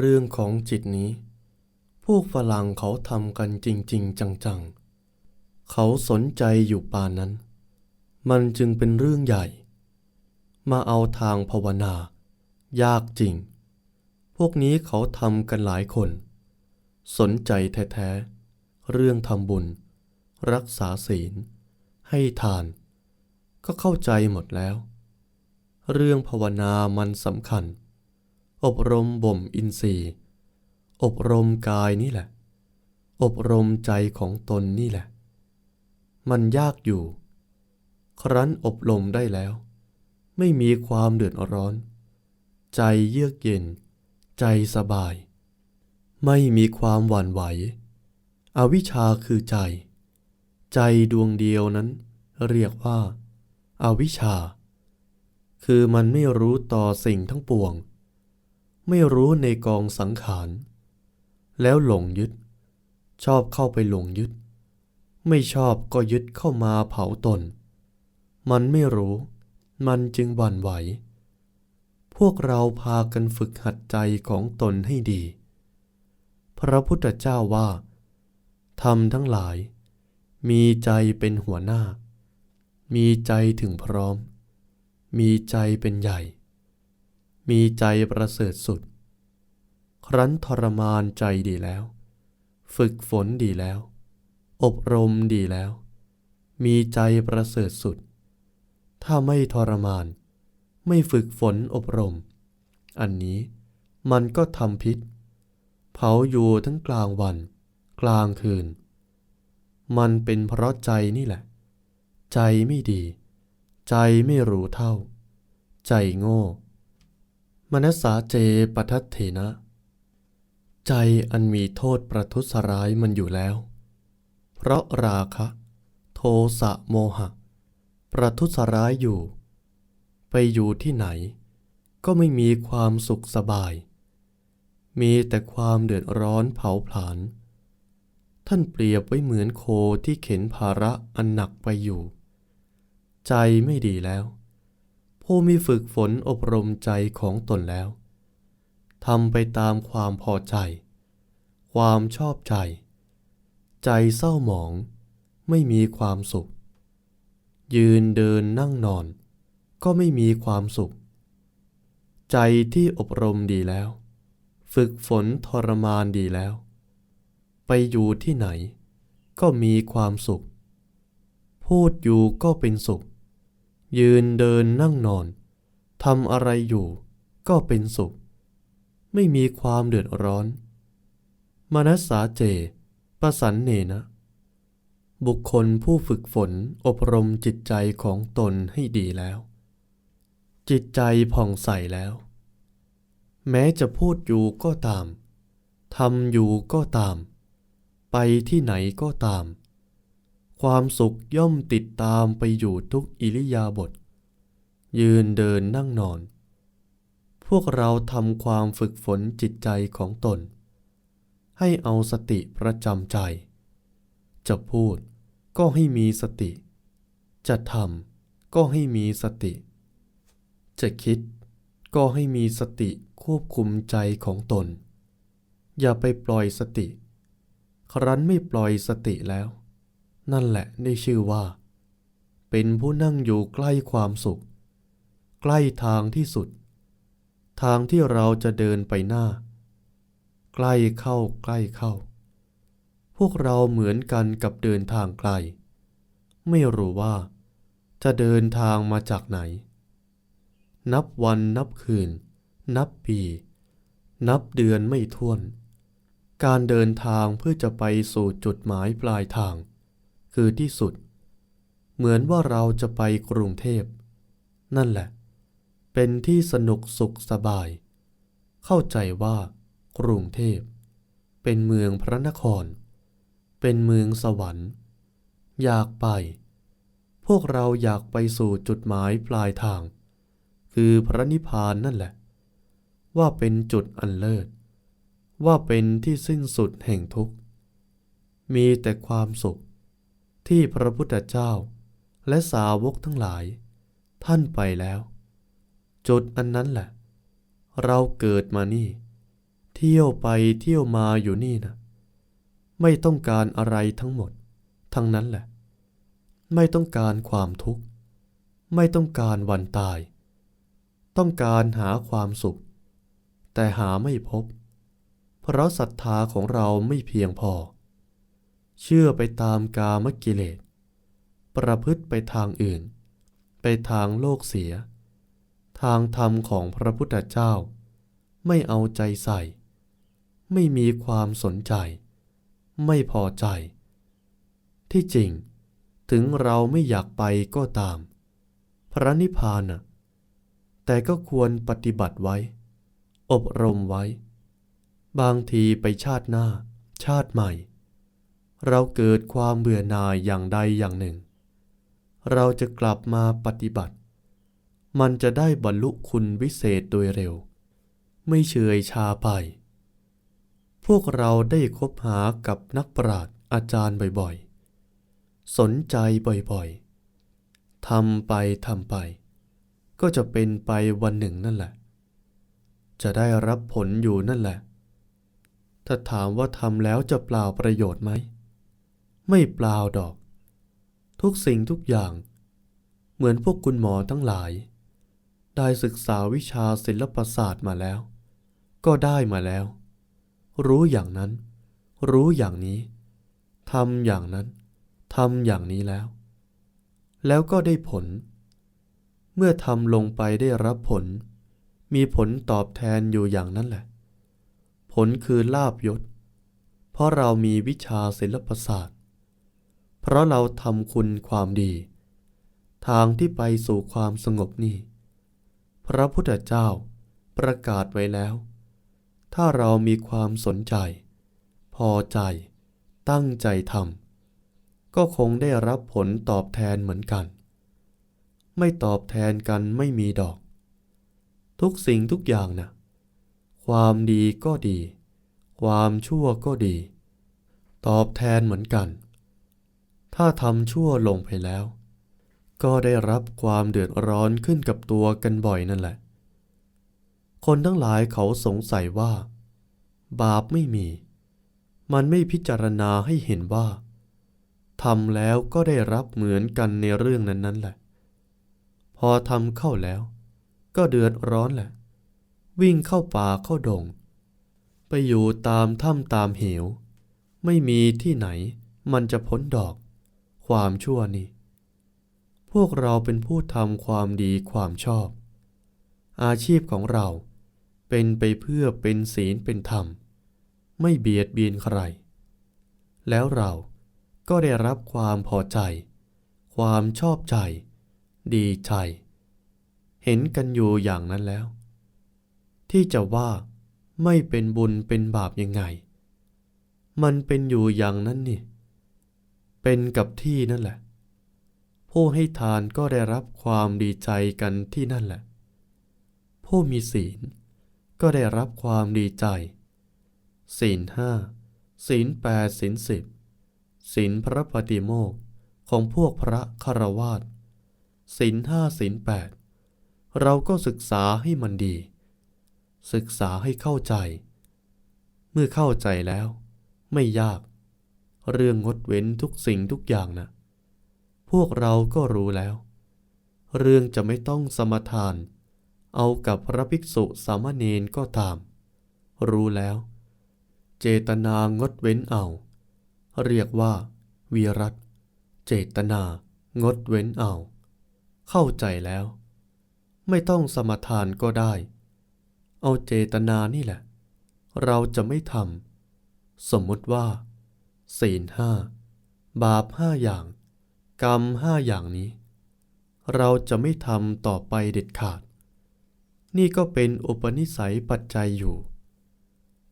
เรื่องของจิตนี้ พวกฝรั่งเขาทำกันจริง ๆ จังๆ เขาสนใจอยู่ปานนั้น มันจึงเป็นเรื่องใหญ่ มาเอาทางภาวนายากจริง พวกนี้เขาทำกันหลายคน สนใจแท้ๆ เรื่องทำบุญ รักษาศีล ให้ทาน ก็เข้าใจหมดแล้ว เรื่องภาวนามันสำคัญ อบรมบ่มอินทรีย์ อบรมกายนี่แหละ อบรมใจของตนนี่แหละ มันยากอยู่ ครั้นอบรมได้แล้ว ไม่มีความเดือดร้อน ใจเยือกเย็น ใจสบาย ไม่มีความหวั่นไหว อวิชชาคือใจ ใจดวงเดียวนั้นเรียกว่าอาวิชชา คือมันไม่รู้ต่อสิ่งทั้งปวง ไม่รู้ในกองสังขาร แล้วหลงยึด ชอบเข้าไปหลงยึด ไม่ชอบก็ยึดเข้ามาเผาตน มันไม่รู้ มันจึงหวั่นไหว พวกเราพากันฝึกหัดใจของตนให้ดี พระพุทธเจ้าว่าทำทั้งหลาย มีใจเป็นหัวหน้า มีใจถึงพร้อม มีใจเป็นใหญ่ มีใจประเสริฐสุด ครั้นทรมานใจดีแล้ว ฝึกฝนดีแล้ว อบรมดีแล้ว มีใจประเสริฐสุด ถ้าไม่ทรมาน ไม่ฝึกฝนอบรม อันนี้มันก็ทำพิษ เผาอยู่ทั้งกลางวัน กลางคืน มันเป็นเพราะใจนี่แหละ ใจไม่ดี ใจไม่รู้เท่า ใจโง่ มนัสสาเจปทัตเถนะ ใจอันมีโทษประทุษร้ายมันอยู่แล้ว เพราะราคะ โทสะโมหะ ประทุษร้ายอยู่ ไปอยู่ที่ไหน ก็ไม่มีความสุขสบาย มีแต่ความเดือดร้อนเผาผลาญท่านเปรียบไว้เหมือนโคที่เข็นภาระอันหนักไปอยู่ ใจไม่ดีแล้ว ผู้มีฝึกฝนอบรมใจของตนแล้วทำไปตามความพอใจ ความชอบใจ ใจเศร้าหมอง ไม่มีความสุข ยืนเดินนั่งนอน ก็ไม่มีความสุข ใจที่อบรมดีแล้ว ฝึกฝนทรมานดีแล้ว ไปอยู่ที่ไหน ก็มีความสุข พูดอยู่ก็เป็นสุข ยืนเดินนั่งนอนทำอะไรอยู่ก็เป็นสุข ไม่มีความเดือดร้อน มนัสสาเจ ประสันเนนะ บุคคลผู้ฝึกฝนอบรมจิตใจของตนให้ดีแล้ว จิตใจผ่องใสแล้ว แม้จะพูดอยู่ก็ตามทำอยู่ก็ตาม ไปที่ไหนก็ตาม ความสุขย่อมติดตามไปอยู่ทุกอิริยาบถยืนเดินนั่งนอน พวกเราทำความฝึกฝนจิตใจของตน ให้เอาสติประจำใจ จะพูดก็ให้มีสติ จะทำก็ให้มีสติ จะคิดก็ให้มีสติควบคุมใจของตน อย่าไปปล่อยสติ ครั้นไม่ปล่อยสติแล้ว นั่นแหละได้ชื่อว่า เป็นผู้นั่งอยู่ใกล้ความสุข ใกล้ทางที่สุด ทางที่เราจะเดินไปหน้า ใกล้เข้าใกล้เข้า พวกเราเหมือนกันกับเดินทางไกล ไม่รู้ว่า จะเดินทางมาจากไหน นับวันนับคืน นับปี นับเดือนไม่ถ้วน การเดินทางเพื่อจะไปสู่จุดหมายปลายทาง คือที่สุด เหมือนว่าเราจะไปกรุงเทพ นั่นแหละ เป็นที่สนุกสุขสบาย เข้าใจว่า กรุงเทพ เป็นเมืองพระนคร เป็นเมืองสวรรค์ อยากไป พวกเราอยากไปสู่จุดหมายปลายทาง คือพระนิพพานนั่นแหละ ว่าเป็นจุดอันเลิศ ว่าเป็นที่สิ้นสุดแห่งทุกข์มีแต่ความสุข ที่พระพุทธเจ้า และสาวกทั้งหลาย ท่านไปแล้ว จุดอันนั้นแหละ เราเกิดมานี่ เที่ยวไปเที่ยวมาอยู่นี่นะไม่ต้องการอะไรทั้งหมด ทั้งนั้นแหละ ไม่ต้องการความทุกข์ ไม่ต้องการวันตาย ต้องการหาความสุข แต่หาไม่พบ เพราะศรัทธาของเราไม่เพียงพอ เชื่อไปตามกามกิเลส ประพฤติไปทางอื่น ไปทางโลกเสีย ทางธรรมของพระพุทธเจ้า ไม่เอาใจใส่ ไม่มีความสนใจ ไม่พอใจ ที่จริง ถึงเราไม่อยากไปก็ตาม พระนิพพานน่ะแต่ก็ควรปฏิบัติไว้ อบรมไว้ บางทีไปชาติหน้า ชาติใหม่ เราเกิดความเบื่อหน่ายอย่างใดอย่างหนึ่ง เราจะกลับมาปฏิบัติ มันจะได้บรรลุคุณวิเศษโดยเร็ว ไม่เฉยชาไป พวกเราได้คบหากับนักปราชญ์อาจารย์บ่อยๆ สนใจบ่อยๆทำไปทำไป ก็จะเป็นไปวันหนึ่งนั่นแหละ จะได้รับผลอยู่นั่นแหละ ถ้าถามว่าทำแล้วจะเปล่าประโยชน์ไหม ไม่เปล่าดอก ทุกสิ่งทุกอย่าง เหมือนพวกคุณหมอทั้งหลาย ได้ศึกษาวิชาศิลปศาสตร์มาแล้ว ก็ได้มาแล้ว รู้อย่างนั้น รู้อย่างนี้ทำอย่างนั้นทำอย่างนี้แล้ว แล้วก็ได้ผล เมื่อทำลงไปได้รับผล มีผลตอบแทนอยู่อย่างนั้นแหละ ผลคือลาบยศ เพราะเรามีวิชาศิลปศาสตร์ เพราะเราทำคุณความดี ทางที่ไปสู่ความสงบนี่ พระพุทธเจ้าประกาศไว้แล้ว ถ้าเรามีความสนใจ พอใจ ตั้งใจทำก็คงได้รับผลตอบแทนเหมือนกัน ไม่ตอบแทนกันไม่มีดอก ทุกสิ่งทุกอย่างนะความดีก็ดี ความชั่วก็ดี ตอบแทนเหมือนกัน ถ้าทำชั่วลงไปแล้ว ก็ได้รับความเดือดร้อนขึ้นกับตัวกันบ่อยนั่นแหละ คนทั้งหลายเขาสงสัยว่า บาปไม่มี มันไม่พิจารณาให้เห็นว่าทำแล้วก็ได้รับเหมือนกันในเรื่องนั้นๆแหละ พอทำเข้าแล้ว ก็เดือดร้อนแหละ วิ่งเข้าป่าเข้าดง ไปอยู่ตามถ้ำตามเหว ไม่มีที่ไหนมันจะพ้นดอก ความชั่วนี่ พวกเราเป็นผู้ทำความดีความชอบ อาชีพของเราเป็นไปเพื่อเป็นศีลเป็นธรรม ไม่เบียดเบียนใคร แล้วเราก็ได้รับความพอใจ ความชอบใจ ดีใจ เห็นกันอยู่อย่างนั้นแล้ว ที่จะว่าไม่เป็นบุญเป็นบาปยังไง มันเป็นอยู่อย่างนั้นนี่ เป็นกับที่นั่นแหละ ผู้ให้ทานก็ได้รับความดีใจกันที่นั่นแหละ ผู้มีศีลก็ได้รับความดีใจ ศีลห้าศีลแปดศีลสิบศีลพระปฏิโมกข์ของพวกพระคารวาสศีลห้าศีลแปดเราก็ศึกษาให้มันดี ศึกษาให้เข้าใจ เมื่อเข้าใจแล้ว ไม่ยาก เรื่องงดเว้นทุกสิ่งทุกอย่างนะพวกเราก็รู้แล้ว เรื่องจะไม่ต้องสมทาน เอากับพระภิกษุสามเณรก็ตาม รู้แล้ว เจตนางดเว้นเอา เรียกว่า วีรัตเจตนางดเว้นเอา เข้าใจแล้ว ไม่ต้องสมทานก็ได้ เอาเจตนานี่แหละ เราจะไม่ทำสมมติว่า ศีลห้าบาปห้าอย่าง กรรมห้าอย่างนี้ เราจะไม่ทำต่อไปเด็ดขาด นี่ก็เป็นอุปนิสัยปัจจัยอยู่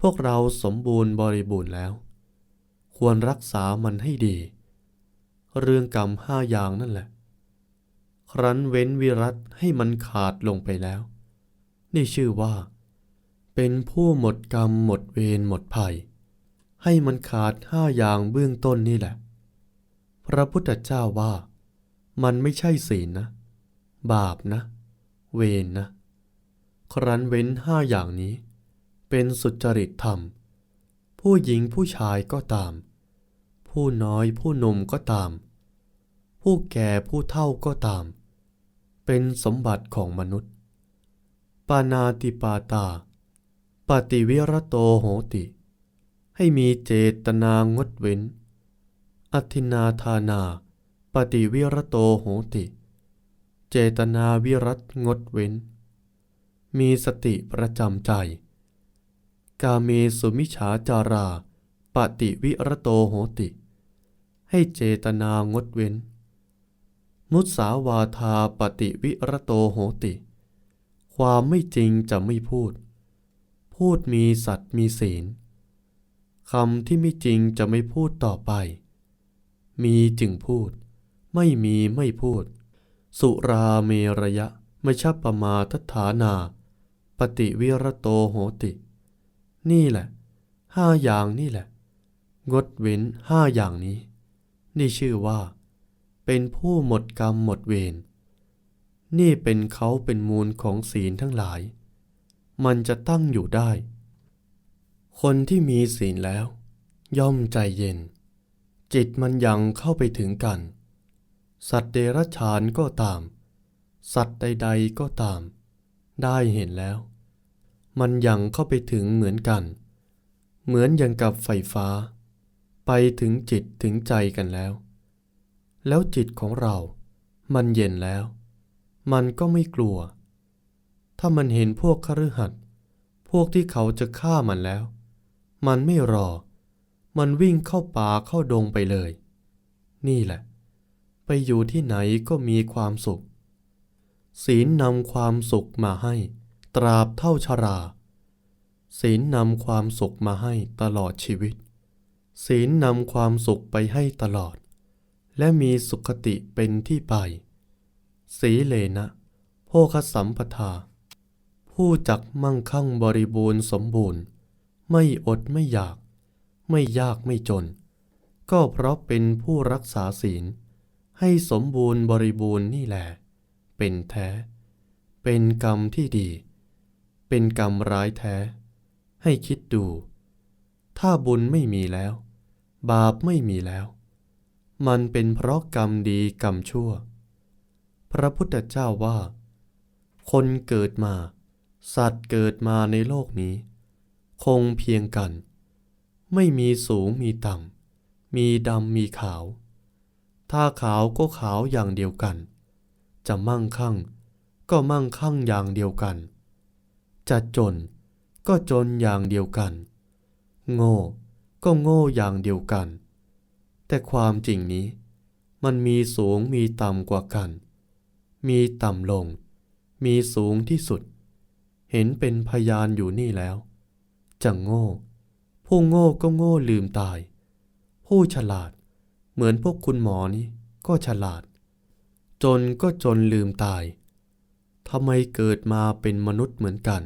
พวกเราสมบูรณ์บริบูรณ์แล้ว ควรรักษามันให้ดี เรื่องกรรมห้าอย่างนั่นแหละ ครั้นเว้นวิรัตให้มันขาดลงไปแล้ว นี่ชื่อว่า เป็นผู้หมดกรรมหมดเวรหมดภัย ให้มันขาดห้าอย่างเบื้องต้นนี่แหละ พระพุทธเจ้าว่า มันไม่ใช่ศีลนะ บาปนะ เวรนะ ครั้นเว้นห้าอย่างนี้ เป็นสุจริตธรรม ผู้หญิงผู้ชายก็ตาม ผู้น้อยผู้หนุ่มก็ตาม ผู้แก่ผู้เฒ่าก็ตาม เป็นสมบัติของมนุษย์ ปานาติปาตา ปฏิวิรโตโหติ ให้มีเจตนางดเว้น อธินาทานา ปฏิวิรโตโหติ เจตนาวิรัตงดเว้น มีสติประจำใจ กาเมสุมิฉฉาจารา ปฏิวิรโตโหติ ให้เจตนางดเว้น มุสาวาทาปฏิวิรโตโหติ ความไม่จริงจะไม่พูด พูดมีสัตว์มีศีล คำที่ไม่จริงจะไม่พูดต่อไป มีจึงพูด ไม่มีไม่พูด สุราเมระยะมชปมาทฐานา ปฏิวิรโตโหติ นี่แหละ ห้าอย่างนี่แหละ งดเว้นห้าอย่างนี้ นี่ชื่อว่า เป็นผู้หมดกรรมหมดเวรนี่เป็นเขาเป็นมูลของศีลทั้งหลาย มันจะตั้งอยู่ได้ คนที่มีศีลแล้ว ย่อมใจเย็น จิตมันยังเข้าไปถึงกัน สัตว์เดรัจฉานก็ตาม สัตว์ใด ๆก็ตาม ได้เห็นแล้ว มันยังเข้าไปถึงเหมือนกัน เหมือนอย่างกับไฟฟ้า ไปถึงจิตถึงใจกันแล้ว แล้วจิตของเรา มันเย็นแล้ว มันก็ไม่กลัว ถ้ามันเห็นพวกคฤหัสถ์พวกที่เขาจะฆ่ามันแล้ว มันไม่รอ มันวิ่งเข้าป่าเข้าดงไปเลย นี่แหละ ไปอยู่ที่ไหนก็มีความสุข ศีลนำความสุขมาให้ ตราบเท่าชรา ศีลนำความสุขมาให้ตลอดชีวิต ศีลนำความสุขไปให้ตลอด และมีสุขติเป็นที่ไป สีเลนะโภคสัมปทา ผู้จักมั่งคั่งบริบูรณ์สมบูรณ์ ไม่อดไม่อยาก ไม่ยากไม่จน ก็เพราะเป็นผู้รักษาศีล ให้สมบูรณ์บริบูรณ์นี่แหละเป็นแท้ เป็นกรรมที่ดี เป็นกรรมร้ายแท้ ให้คิดดู ถ้าบุญไม่มีแล้ว บาปไม่มีแล้ว มันเป็นเพราะกรรมดีกรรมชั่ว พระพุทธเจ้าว่า คนเกิดมา สัตว์เกิดมาในโลกนี้ คงเพียงกัน ไม่มีสูงมีต่ำ มีดำมีขาว ถ้าขาวก็ขาวอย่างเดียวกัน จะมั่งคั่ง ก็มั่งคั่งอย่างเดียวกัน จะจนก็จนอย่างเดียวกัน โง่ก็โง่อย่างเดียวกัน แต่ความจริงนี้ มันมีสูงมีต่ำกว่ากัน มีต่ำลง มีสูงที่สุด เห็นเป็นพยานอยู่นี่แล้ว จะโง่ ผู้โง่ก็โง่ลืมตาย ผู้ฉลาด เหมือนพวกคุณหมอนี่ก็ฉลาด จนก็จนลืมตายทำไมเกิดมาเป็นมนุษย์เหมือนกัน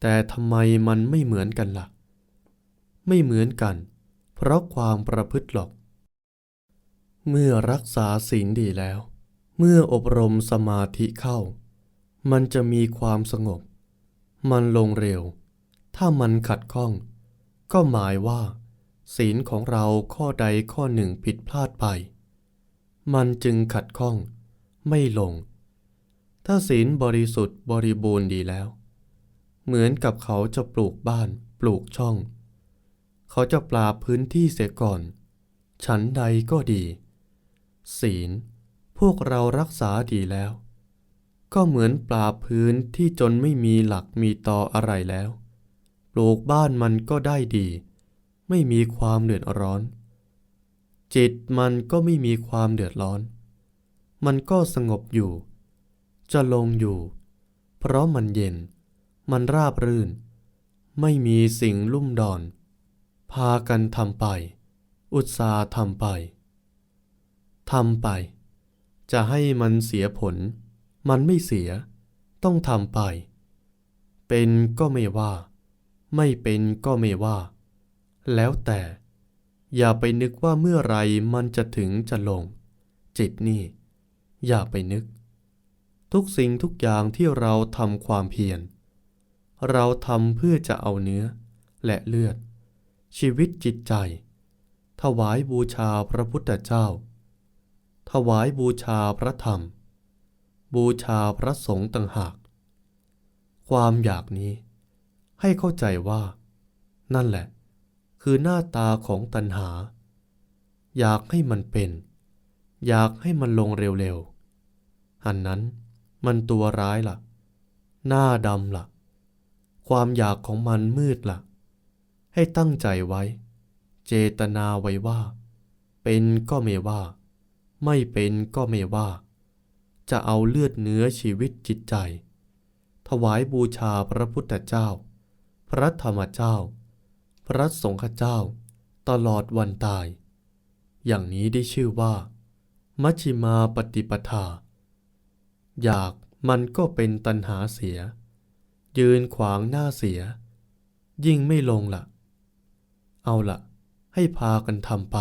แต่ทำไมมันไม่เหมือนกันล่ะ ไม่เหมือนกัน เพราะความประพฤติหรอก เมื่อรักษาศีลดีแล้ว เมื่ออบรมสมาธิเข้า มันจะมีความสงบ มันลงเร็ว ถ้ามันขัดข้อง ก็หมายว่า ศีลของเราข้อใดข้อหนึ่งผิดพลาดไป มันจึงขัดข้อง ไม่ลง ถ้าศีลบริสุทธิ์บริบูรณ์ดีแล้ว เหมือนกับเขาจะปลูกบ้านปลูกช่อง เขาจะปราบพื้นที่เสียก่อน ฉันใดก็ดี ศีล พวกเรารักษาดีแล้ว ก็เหมือนปราบพื้นที่จนไม่มีหลักมีตออะไรแล้ว ลูกบ้านมันก็ได้ดี ไม่มีความเดือดร้อน จิตมันก็ไม่มีความเดือดร้อน มันก็สงบอยู่ จะลงอยู่ เพราะมันเย็น มันราบรื่น ไม่มีสิ่งลุ่มดอน พากันทำไป อุตสาห์ทำไปทำไป จะให้มันเสียผล มันไม่เสีย ต้องทำไป เป็นก็ไม่ว่า ไม่เป็นก็ไม่ว่า แล้วแต่ อย่าไปนึกว่าเมื่อไรมันจะถึงจะลง จิตนี่ อย่าไปนึก ทุกสิ่งทุกอย่างที่เราทำความเพียร เราทำเพื่อจะเอาเนื้อและเลือด ชีวิตจิตใจ ถวายบูชาพระพุทธเจ้า ถวายบูชาพระธรรม บูชาพระสงฆ์ต่างหาก ความอยากนี้ ให้เข้าใจว่า นั่นแหละ คือหน้าตาของตัณหา อยากให้มันเป็น อยากให้มันลงเร็วๆอันนั้นมันตัวร้ายล่ะ หน้าดำล่ะ ความอยากของมันมืดล่ะ ให้ตั้งใจไว้ เจตนาไว้ว่า เป็นก็ไม่ว่า ไม่เป็นก็ไม่ว่า จะเอาเลือดเนื้อชีวิตจิตใจ ถวายบูชาพระพุทธเจ้า พระธรรมเจ้า พระสงฆ์เจ้า ตลอดวันตาย อย่างนี้ได้ชื่อว่า มัชชิมาปฏิปทา อยากมันก็เป็นตันหาเสีย ยืนขวางหน้าเสีย ยิ่งไม่ลงละ่ะ เอาละ่ะ ให้พากันทำไป